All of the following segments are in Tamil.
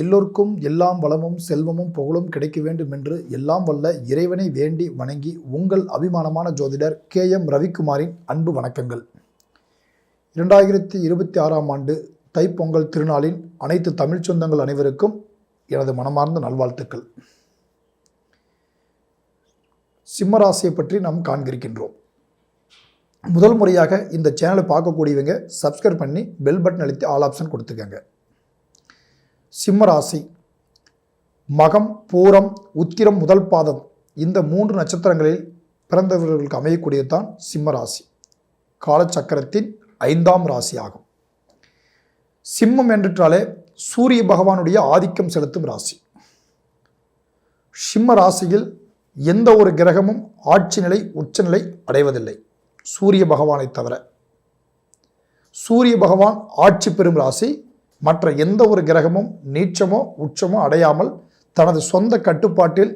எல்லோருக்கும் எல்லாம் வளமும் செல்வமும் புகழும் கிடைக்க வேண்டும் என்று எல்லாம் வல்ல இறைவனை வேண்டி வணங்கி உங்கள் அபிமானமான ஜோதிடர் கே எம் ரவிக்குமாரின் அன்பு வணக்கங்கள். இரண்டாயிரத்தி இருபத்தி ஆறாம் ஆண்டு தைப்பொங்கல் திருநாளின் அனைத்து தமிழ்ச் சொந்தங்கள் அனைவருக்கும் எனது மனமார்ந்த நல்வாழ்த்துக்கள். சிம்மராசியை பற்றி நாம் காண்கிருக்கின்றோம். முதல் முறையாக இந்த சேனலை பார்க்கக்கூடியவங்க சப்ஸ்கிரைப் பண்ணி பெல் பட்டன் அழுத்தி ஆல் ஆப்ஷன் கொடுத்துக்கங்க. சிம்மராசி. மகம் பூரம் உத்திரம் முதல் பாதம் இந்த மூன்று நட்சத்திரங்களில் பிறந்தவர்களுக்கு அமையக்கூடியது தான் சிம்மராசி. காலச்சக்கரத்தின் ஐந்தாம் ராசி ஆகும் சிம்மம் என்றாலே சூரிய பகவானுடைய ஆதிக்கம் செலுத்தும் ராசி. சிம்ம ராசியில் எந்த ஒரு கிரகமும் ஆட்சி நிலை உச்சநிலை அடைவதில்லை. சூரிய பகவானை தவிர. சூரிய பகவான் ஆட்சி பெறும் ராசி மற்ற எந்த ஒரு கிரகமும் நீச்சமோ உச்சமோ அடையாமல் தனது சொந்த கட்டுப்பாட்டில்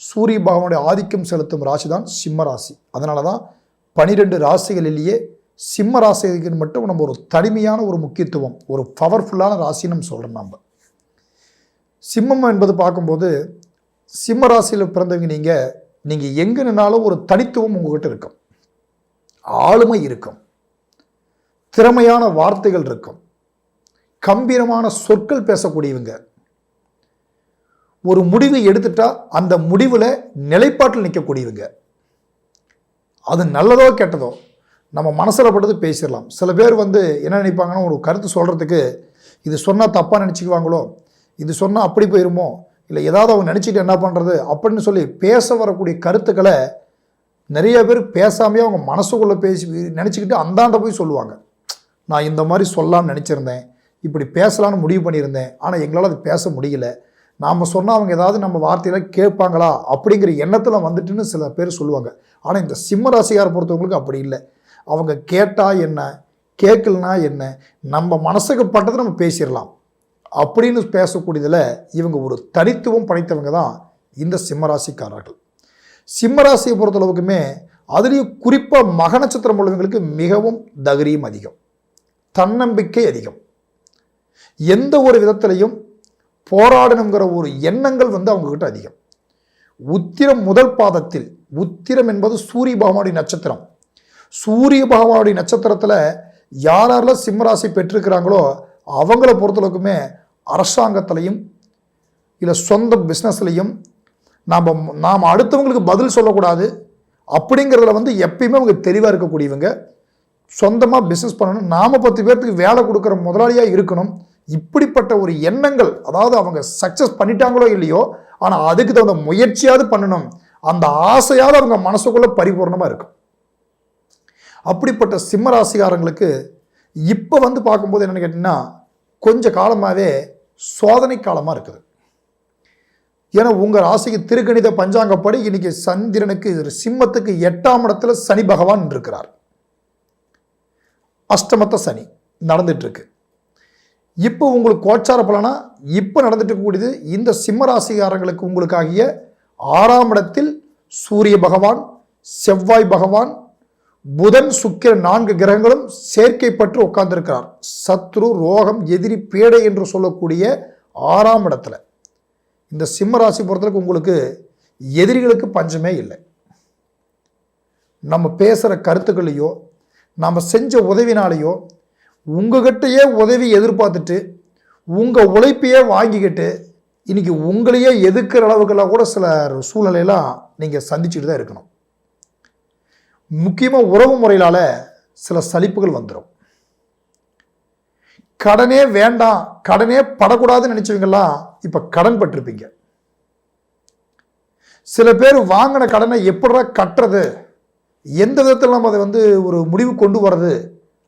சூரிய பகவானுடைய ஆதிக்கம் செலுத்தும் ராசி தான் சிம்ம ராசி. அதனால தான் பனிரெண்டு ராசிகளிலேயே சிம்ம ராசிக்கு மட்டும் நம்ம ஒரு தனிமையான ஒரு முக்கியத்துவம் ஒரு பவர்ஃபுல்லான ராசின்னு நம்ம சொல்கிறோம் நம்ம சிம்மம் என்பது பார்க்கும்போது சிம்ம ராசியில் பிறந்தவங்க நீங்கள் நீங்கள் எங்கே நின்னாலும் ஒரு தனித்துவம் உங்ககிட்ட இருக்கும். ஆளுமை இருக்கும். திறமையான வார்த்தைகள் இருக்கும். கம்பீரமான சொற்கள் பேசக்கூடியவங்க. ஒரு முடிவை எடுத்துட்டா அந்த முடிவில் நிலைப்பாட்டில் நிற்கக்கூடியவங்க அது நல்லதோ கெட்டதோ நம்ம மனசில் பட்டது பேசிடலாம். சில பேர் வந்து என்ன நினைப்பாங்கன்னா ஒரு கருத்து சொல்கிறதுக்கு இது சொன்னால் தப்பாக நினச்சிக்குவாங்களோ இது சொன்னால் அப்படி போயிருமோ இல்லை ஏதாவது அவங்க நினச்சிட்டு என்ன பண்ணுறது அப்படின்னு சொல்லி பேச வரக்கூடிய கருத்துக்களை நிறைய பேர் பேசாமையே அவங்க மனசுக்குள்ளே பேசி நினச்சிக்கிட்டு அந்தாண்ட போய் சொல்லுவாங்க. நான் இந்த மாதிரி சொல்லலாம்னு நினச்சிருந்தேன். இப்படி பேசலாம்னு முடிவு பண்ணியிருந்தேன். ஆனால் எங்களால் அது பேச முடியல. நாம் சொன்னால் அவங்க ஏதாவது நம்ம வார்த்தையில கேட்பாங்களா? அப்படிங்கிற எண்ணத்தில் வந்துட்டுன்னு சில பேர் சொல்லுவாங்க. ஆனால் இந்த சிம்ம ராசியாரை பொறுத்தவங்களுக்கு அப்படி இல்லை. அவங்க கேட்டால் என்ன? கேட்கலனா என்ன? நம்ம மனசுக்கு பட்டதை நம்ம பேசிடலாம். அப்படின்னு பேசக்கூடியதில் இவங்க ஒரு தனித்துவம் படைத்தவங்க தான் இந்த சிம்மராசிக்காரர்கள் சிம்மராசியை பொறுத்தளவுக்குமே அதுலேயும் குறிப்பாக மக நட்சத்திரம் உள்ளவங்களுக்கு மிகவும் தகரியம் அதிகம். தன்னம்பிக்கை அதிகம். எந்த ஒரு விதத்திலையும் போராடணுங்கிற ஒரு எண்ணங்கள் வந்து அவங்கக்கிட்ட அதிகம். உத்திரம் முதல் பாதத்தில் உத்திரம் என்பது சூரிய பகவானுடைய நட்சத்திரம். சூரிய பகவானுடைய நட்சத்திரத்தில் யார் யாரெல்லாம் சிம்மராசி பெற்றிருக்கிறாங்களோ அவங்கள பொறுத்தளவுக்குமே அரசாங்கத்திலையும் இல்லை சொந்த பிஸ்னஸ்லையும் நாம் நாம் அடுத்தவங்களுக்கு பதில் சொல்லக்கூடாது. அப்படிங்கிறதுல வந்து எப்பயுமே அவங்க தெளிவாக இருக்கக்கூடியவங்க. சொந்தமாக பிஸ்னஸ் பண்ணணும். நாம் பத்து பேர்த்துக்கு வேலை கொடுக்குற முதலாளியாக இருக்கணும். இப்படிப்பட்ட ஒரு எண்ணங்கள் அதாவது அவங்க சக்ஸஸ் பண்ணிட்டாங்களோ இல்லையோ ஆனால் அதுக்கு தகுந்த முயற்சியாவது பண்ணணும். அந்த ஆசையாவது அவங்க மனசுக்குள்ளே பரிபூர்ணமாக இருக்கும். அப்படிப்பட்ட சிம்ம ராசிகாரங்களுக்கு இப்போ வந்து பார்க்கும்போது என்னென்னு கேட்டிங்கன்னா கொஞ்ச காலமாகவே சோதனை காலமாக இருக்குது. ஏன்னா உங்கள் ராசிக்கு திருக்கணித பஞ்சாங்கப்படி இன்னைக்கு சந்திரனுக்கு சிம்மத்துக்கு எட்டாம் இடத்துல சனி பகவான் இருக்கிறார். அஷ்டமத்த சனி நடந்துட்டுருக்கு. இப்போ உங்களுக்கு கோச்சார பலனா இப்போ நடந்துட்டு இருக்கக்கூடியது இந்த சிம்மராசிகாரங்களுக்கு உங்களுக்காகிய ஆறாம் இடத்தில் சூரிய பகவான் செவ்வாய் பகவான் புதன் சுக்கிர நான்கு கிரகங்களும் சேர்க்கை பற்று உட்கார்ந்திருக்கிறார். சத்ரு ரோகம் எதிரி பேடை என்று சொல்லக்கூடிய ஆறாம் இடத்துல. இந்த சிம்ம ராசி உங்களுக்கு எதிரிகளுக்கு பஞ்சமே இல்லை. நம்ம பேசுகிற கருத்துக்களையோ நாம் செஞ்ச உதவினாலேயோ உங்ககிட்டயே உதவி எதிர்பார்த்துட்டு உங்கள் உழைப்பையே வாங்கிக்கிட்டு இன்றைக்கி உங்களையே எதிர்க்கிற அளவுக்கெல்லாம் கூட சில சூழ்நிலையெல்லாம் நீங்கள் சந்திச்சுட்டு தான் இருக்கணும். முக்கியமாக உறவு முறையிலால் சில சலிப்புகள் வந்துடும் கடனே வேண்டாம் கடனே படக்கூடாதுன்னு நினச்சவங்கெல்லாம் இப்போ கடன் பட்டிருப்பீங்க சில பேர் வாங்கின கடனை எப்படா கட்டுறது? எந்த விதத்தில் நம்ம அதை வந்து ஒரு முடிவு கொண்டு வர்றது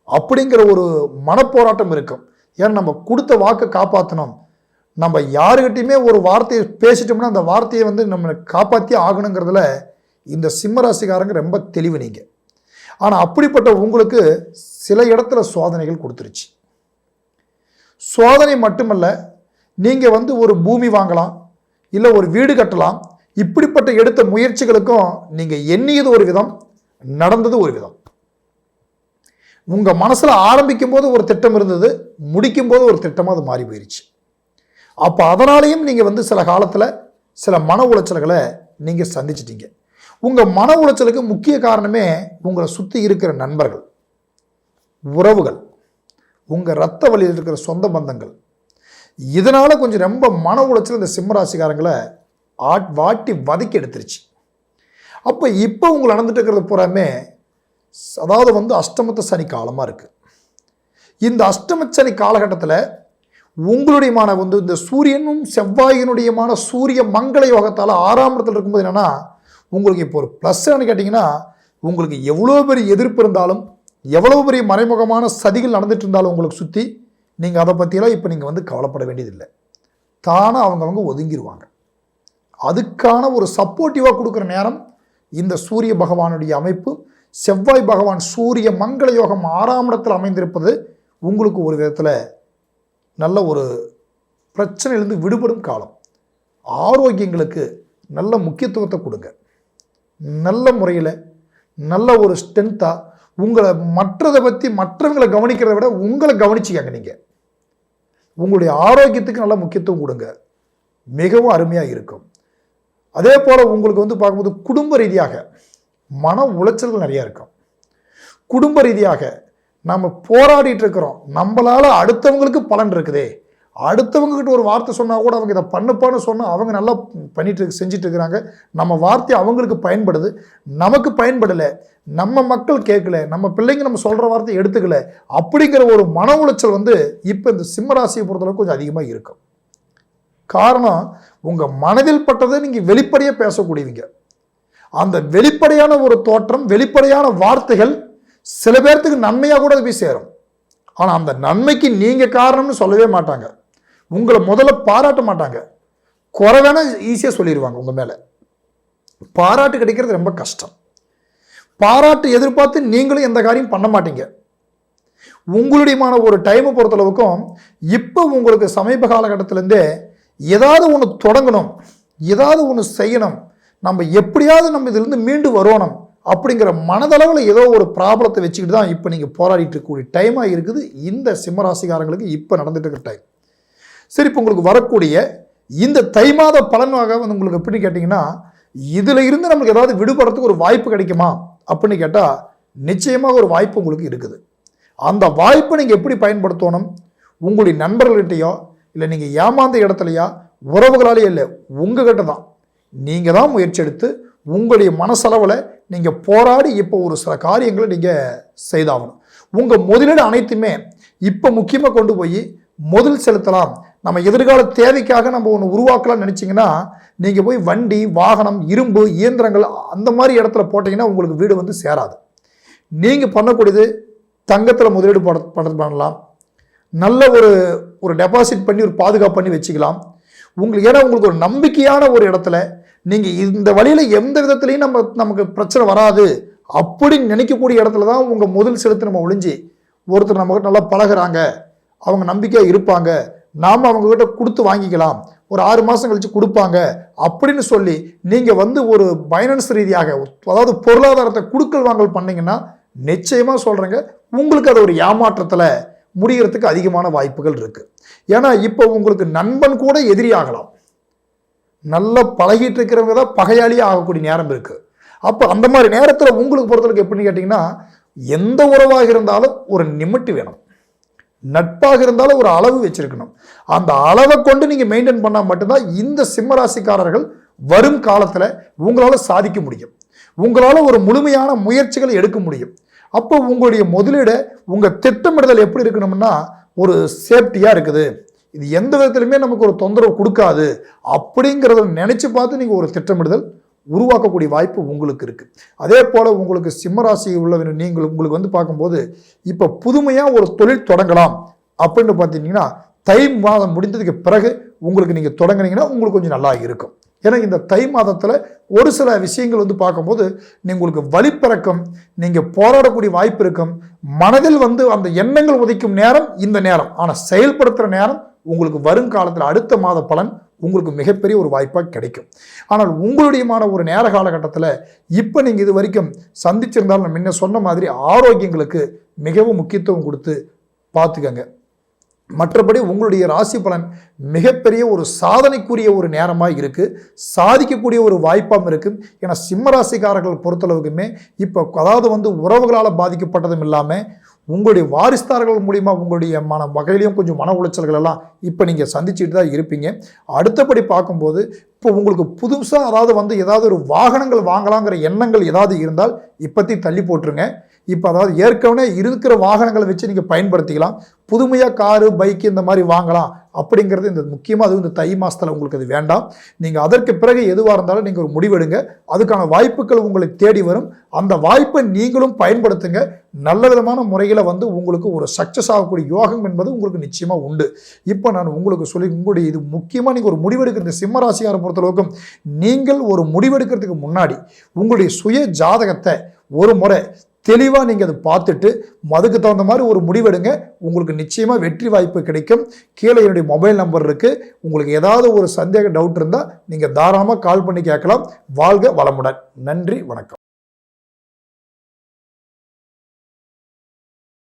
அப்படிங்கிற ஒரு மனப்போராட்டம் இருக்கும். ஏன்னா நம்ம கொடுத்த வாக்கை காப்பாற்றணும் நம்ம யாருக்கிட்டையுமே ஒரு வார்த்தையை பேசிட்டோம்னா அந்த வார்த்தையை வந்து நம்ம காப்பாற்றி ஆகணுங்கிறதுல இந்த சிம்மராசிக்காரங்க ரொம்ப தெளிவு நீங்கள் ஆனால் அப்படிப்பட்ட உங்களுக்கு சில இடத்துல சோதனைகள் கொடுத்துருச்சு. சோதனை மட்டுமல்ல நீங்கள் வந்து ஒரு பூமி வாங்கலாம் இல்லை ஒரு வீடு கட்டலாம் இப்படிப்பட்ட எடுத்த முயற்சிகளுக்கும் நீங்கள் எண்ணியது ஒரு விதம். நடந்தது ஒரு விதம். உங்கள் மனசில் ஆரம்பிக்கும் போது ஒரு திட்டம் இருந்தது முடிக்கும் போது ஒரு திட்டமாக அது மாறி போயிடுச்சு அப்போ அதனாலேயும் நீங்கள் வந்து சில காலத்தில் சில மன உளைச்சல்களை நீங்கள் சந்திச்சிட்டீங்க. உங்கள் மன உளைச்சலுக்கு முக்கிய காரணமே உங்களை சுற்றி இருக்கிற நண்பர்கள் உறவுகள் உங்கள் ரத்த வழியில் இருக்கிற சொந்த பந்தங்கள். இதனால் கொஞ்சம் ரொம்ப மன உளைச்சல் இந்த சிம்மராசிக்காரங்களை ஆட் வாட்டி வதக்கி எடுத்துருச்சு. அப்போ இப்போ உங்களுக்கு நடந்துட்டு இருக்கிறது பூராமே அதாவது வந்து அஷ்டமத்த சனி காலமாக இருக்குது இந்த அஷ்டம சனி காலகட்டத்தில் உங்களுடையமான வந்து இந்த சூரியனும் செவ்வாயினுடையமான சூரிய மங்கள யோகத்தால் ஆறாம் இடத்துல இருக்கும்போது என்னென்னா உங்களுக்கு இப்போ ஒரு ப்ளஸ் கேட்டிங்கன்னா உங்களுக்கு எவ்வளோ பெரிய எதிர்ப்பு இருந்தாலும் எவ்வளோ பெரிய மறைமுகமான சதிகள் நடந்துட்டு இருந்தாலும் உங்களுக்கு சுற்றி நீங்கள் அதை பற்றியெல்லாம் இப்போ நீங்கள் வந்து கவலைப்பட வேண்டியதில்லை. தானாக அவங்கவங்க ஒதுங்கிடுவாங்க அதுக்கான ஒரு சப்போர்ட்டிவாக கொடுக்குற நேரம் இந்த சூரிய பகவானுடைய அமைப்பு செவ்வாய் பகவான் சூரிய மங்கள யோகம் ஆறாம் இடத்தில் அமைந்திருப்பது உங்களுக்கு ஒரு விதத்தில் நல்ல ஒரு பிரச்சனையிலிருந்து விடுபடும் காலம். ஆரோக்கியங்களுக்கு நல்ல முக்கியத்துவத்தை கொடுங்க. நல்ல முறையில் நல்ல ஒரு ஸ்ட்ரென்த்தாக உங்களை மற்றதை பற்றி மற்றவங்களை கவனிக்கிறத விட உங்களை கவனிச்சிக்கங்க நீங்கள் உங்களுடைய ஆரோக்கியத்துக்கு நல்ல முக்கியத்துவம் கொடுங்க. மிகவும் அருமையாக இருக்கும். அதே போல் உங்களுக்கு வந்து பார்க்கும்போது குடும்ப ரீதியாக மன உளைச்சல்கள் நிறையா இருக்கும். குடும்ப ரீதியாக நம்ம போராடிட்டு இருக்கிறோம். நம்மளால் அடுத்தவங்களுக்கு பலன் இருக்குதே. அடுத்தவங்ககிட்ட ஒரு வார்த்தை சொன்னால் கூட அவங்க இதை பண்ணுப்பான்னு சொன்னால் அவங்க நல்லா பண்ணிட்டு செஞ்சுட்டு இருக்கிறாங்க. நம்ம வார்த்தை அவங்களுக்கு பயன்படுது. நமக்கு பயன்படலை. நம்ம மக்கள் கேட்கல. நம்ம பிள்ளைங்க நம்ம சொல்கிற வார்த்தை எடுத்துக்கல. அப்படிங்கிற ஒரு மன உளைச்சல் வந்து இப்போ இந்த சிம்மராசியை பொறுத்தளவுக்கு கொஞ்சம் அதிகமாக இருக்கும். காரணம் உங்கள் மனதில் பட்டதை நீங்கள் வெளிப்படையாக பேசக்கூடியவங்க. அந்த வெளிப்படையான ஒரு தோற்றம் வெளிப்படையான வார்த்தைகள் சில பேர்த்துக்கு நன்மையாக கூட அது போய் சேரும். ஆனால் அந்த நன்மைக்கு நீங்கள் காரணம்னு சொல்லவே மாட்டாங்க. உங்களை முதல்ல பாராட்ட மாட்டாங்க. குறை வேணா ஈஸியாக சொல்லிடுவாங்க உங்கள் மேலே. பாராட்டு கிடைக்கிறது ரொம்ப கஷ்டம். பாராட்டு எதிர்பார்த்து நீங்களும் எந்த காரியம் பண்ண மாட்டீங்க. உங்களுடையமான ஒரு டைமை பொறுத்தளவுக்கும் இப்போ உங்களுக்கு சமீப காலகட்டத்திலேருந்தே ஏதாவது ஒன்று தொடங்கணும் ஏதாவது ஒன்று செய்யணும் நம்ம எப்படியாவது நம்ம இதிலிருந்து மீண்டு வரணும் அப்படிங்கிற மனதளவில் ஏதோ ஒரு ப்ராப்ளத்தை வச்சுக்கிட்டு தான் இப்போ நீங்கள் போராடிட்டு இருக்கக்கூடிய டைமாக இருக்குது. இந்த சிம்மராசிகாரங்களுக்கு இப்போ நடந்துட்டு இருக்கிற டைம் சரி இப்போ உங்களுக்கு வரக்கூடிய இந்த தை மாத பலனாக வந்து உங்களுக்கு எப்படி கேட்டிங்கன்னா இதில் இருந்து நம்மளுக்கு ஏதாவது விடுபடுறதுக்கு ஒரு வாய்ப்பு கிடைக்குமா அப்படின்னு கேட்டால் நிச்சயமாக ஒரு வாய்ப்பு உங்களுக்கு இருக்குது. அந்த வாய்ப்பை நீங்கள் எப்படி பயன்படுத்தணும்? உங்களுடைய நண்பர்கள்கிட்டையோ இல்லை நீங்கள் ஏமாந்த இடத்துலையா? உறவுகளாலேயே இல்லை உங்ககிட்ட தான். நீங்கள் தான் முயற்சி எடுத்து உங்களுடைய மனசளவில் நீங்கள் போராடி இப்போ ஒரு சில காரியங்களை நீங்கள் செய்தாகணும். உங்கள் முதலீடு அனைத்துமே இப்போ முக்கியமாக கொண்டு போய் முதல் செலுத்தலாம். நம்ம எதிர்கால தேவைக்காக நம்ம ஒன்று உருவாக்கலாம்னு நினச்சிங்கன்னா நீங்கள் போய் வண்டி வாகனம் இரும்பு இயந்திரங்கள் அந்த மாதிரி இடத்துல போட்டிங்கன்னா உங்களுக்கு வீடு வந்து சேராது. நீங்கள் பண்ணக்கூடியது தங்கத்தில் முதலீடு போட பண்ணலாம். நல்ல ஒரு ஒரு டெபாசிட் பண்ணி ஒரு பாதுகாப்பு பண்ணி வச்சுக்கலாம். உங்களுக்கு ஏன்னா உங்களுக்கு ஒரு நம்பிக்கையான ஒரு இடத்துல நீங்கள் இந்த வழியில் எந்த விதத்துலையும் நம்ம நமக்கு பிரச்சனை வராது. அப்படின்னு நினைக்கக்கூடிய இடத்துல தான் உங்கள் முதல் செலுத்து நம்ம ஒழிஞ்சு ஒருத்தர் நம்மகிட்ட நல்லா பழகுறாங்க. அவங்க நம்பிக்கையாக இருப்பாங்க. நாம் அவங்கக்கிட்ட கொடுத்து வாங்கிக்கலாம். ஒரு ஆறு மாதம் கழித்து கொடுப்பாங்க. அப்படின்னு சொல்லி நீங்கள் வந்து ஒரு பைனான்ஸ் ரீதியாக அதாவது பொருளாதாரத்தை கொடுக்கல் வாங்கல் பண்ணிங்கன்னா நிச்சயமாக சொல்கிறேங்க உங்களுக்கு அது ஒரு ஏமாற்றத்தில் முடிகிறதுக்கு அதிகமான வாய்ப்புகள் இருக்குது ஏன்னா இப்போ உங்களுக்கு நண்பன் கூட எதிரியாகலாம் நல்லா பழகிட்டு இருக்கிறவங்க தான் பகையாளியே ஆகக்கூடிய நேரம் இருக்குது அப்போ அந்த மாதிரி நேரத்தில் உங்களுக்கு பொறுத்தளவுக்கு எப்படின்னு கேட்டிங்கன்னா எந்த உறவாக இருந்தாலும் ஒரு நிமிட்டு வேணும். நட்பாக இருந்தாலும் ஒரு அளவு வச்சுருக்கணும். அந்த அளவை கொண்டு நீங்கள் மெயின்டைன் பண்ணால் மட்டும்தான் இந்த சிம்மராசிக்காரர்கள் வரும் காலத்தில் உங்களால் சாதிக்க முடியும். உங்களால் ஒரு முழுமையான முயற்சிகளை எடுக்க முடியும். அப்போ உங்களுடைய முதலீடை உங்கள் திட்டமிடுதல் எப்படி இருக்கணும்னா ஒரு சேஃப்டியாக இருக்குது. இது எந்த விதத்துலையுமே நமக்கு ஒரு தொந்தரவு கொடுக்காது. அப்படிங்கிறத நினச்சி பார்த்து நீங்கள் ஒரு திட்டமிடுதல் உருவாக்கக்கூடிய வாய்ப்பு உங்களுக்கு இருக்குது அதே போல் உங்களுக்கு சிம்மராசி உள்ள நீங்கள் உங்களுக்கு வந்து பார்க்கும்போது இப்போ புதுமையாக ஒரு தொழில் தொடங்கலாம் அப்படின்னு பார்த்தீங்கன்னா தை மாதம் முடிந்ததுக்கு பிறகு உங்களுக்கு நீங்கள் தொடங்குனீங்கன்னா உங்களுக்கு கொஞ்சம் நல்லா இருக்கும். ஏன்னா இந்த தை மாதத்தில் ஒரு சில விஷயங்கள் வந்து பார்க்கும்போது உங்களுக்கு வழிப்பிறக்கும் நீங்கள் போராடக்கூடிய வாய்ப்பு இருக்கும் மனதில் வந்து அந்த எண்ணங்கள் உதைக்கும் நேரம் இந்த நேரம். ஆனால் செயல்படுத்துகிற நேரம் உங்களுக்கு வருங்காலத்தில் அடுத்த மாத பலன் உங்களுக்கு மிகப்பெரிய ஒரு வாய்ப்பாக கிடைக்கும். ஆனால் உங்களுடையமான ஒரு நேர காலகட்டத்தில் இப்போ நீங்கள் இது வரைக்கும் சந்திச்சிருந்தாலும் நான் முன்ன சொன்ன மாதிரி ஆரோக்கியங்களுக்கு மிகவும் முக்கியத்துவம் கொடுத்து பார்த்துக்கங்க. மற்றபடி உங்களுடைய ராசி பலன் மிகப்பெரிய ஒரு சாதனைக்குரிய ஒரு நேரமாக இருக்குது சாதிக்கக்கூடிய ஒரு வாய்ப்பாகவும் இருக்குது ஏன்னா சிம்ம ராசிக்காரர்கள் பொறுத்தளவுக்குமே இப்போ அதாவது வந்து உறவுகளால் பாதிக்கப்பட்டதும் இல்லாமல் உங்களுடைய வாரிஸ்தார்கள் மூலிமா உங்களுடைய மன வகையிலையும் கொஞ்சம் மன உளைச்சல்கள் எல்லாம் இப்போ நீங்கள் சந்திச்சுட்டு தான் இருப்பீங்க. அடுத்தபடி பார்க்கும்போது இப்போ உங்களுக்கு புதுசாக அதாவது வந்து ஏதாவது ஒரு வாகனங்கள் வாங்கலாங்கிற எண்ணங்கள் ஏதாவது இருந்தால் இப்போத்தி தள்ளி போட்டுருங்க. இப்போ அதாவது ஏற்கனவே இருக்கிற வாகனங்களை வச்சு நீங்கள் பயன்படுத்திக்கலாம். புதுமையாக காரு பைக்கு இந்த மாதிரி வாங்கலாம் அப்படிங்கிறது இந்த முக்கியமாக அது இந்த தை மாதத்தில் உங்களுக்கு அது வேண்டாம். நீங்கள் அதற்கு பிறகு எதுவாக இருந்தாலும் நீங்கள் ஒரு முடிவெடுங்க. அதுக்கான வாய்ப்புகள் உங்களை தேடி வரும். அந்த வாய்ப்பை நீங்களும் பயன்படுத்துங்க. நல்ல விதமான முறையில் வந்து உங்களுக்கு ஒரு சக்ஸஸ் ஆகக்கூடிய யோகம் என்பது உங்களுக்கு நிச்சயமாக உண்டு. இப்போ நான் உங்களுக்கு சொல்லி உங்களுடைய இது முக்கியமாக நீங்கள் ஒரு முடிவெடுக்கிற இந்த சிம்ம ராசியாரை பொறுத்தளவுக்கும் நீங்கள் ஒரு முடிவெடுக்கிறதுக்கு முன்னாடி உங்களுடைய சுய ஜாதகத்தை ஒரு முறை தெளிவாக நீங்கள் அதை பார்த்துட்டு அதுக்கு தகுந்த மாதிரி ஒரு முடிவெடுங்க. உங்களுக்கு நிச்சயமாக வெற்றி வாய்ப்பு கிடைக்கும். கீழே என்னுடைய மொபைல் நம்பர் இருக்குது உங்களுக்கு ஏதாவது ஒரு சந்தேக டவுட் இருந்தால் நீங்கள் தாராளமாக கால் பண்ணி கேட்கலாம். வாழ்க வளமுடன். நன்றி வணக்கம்.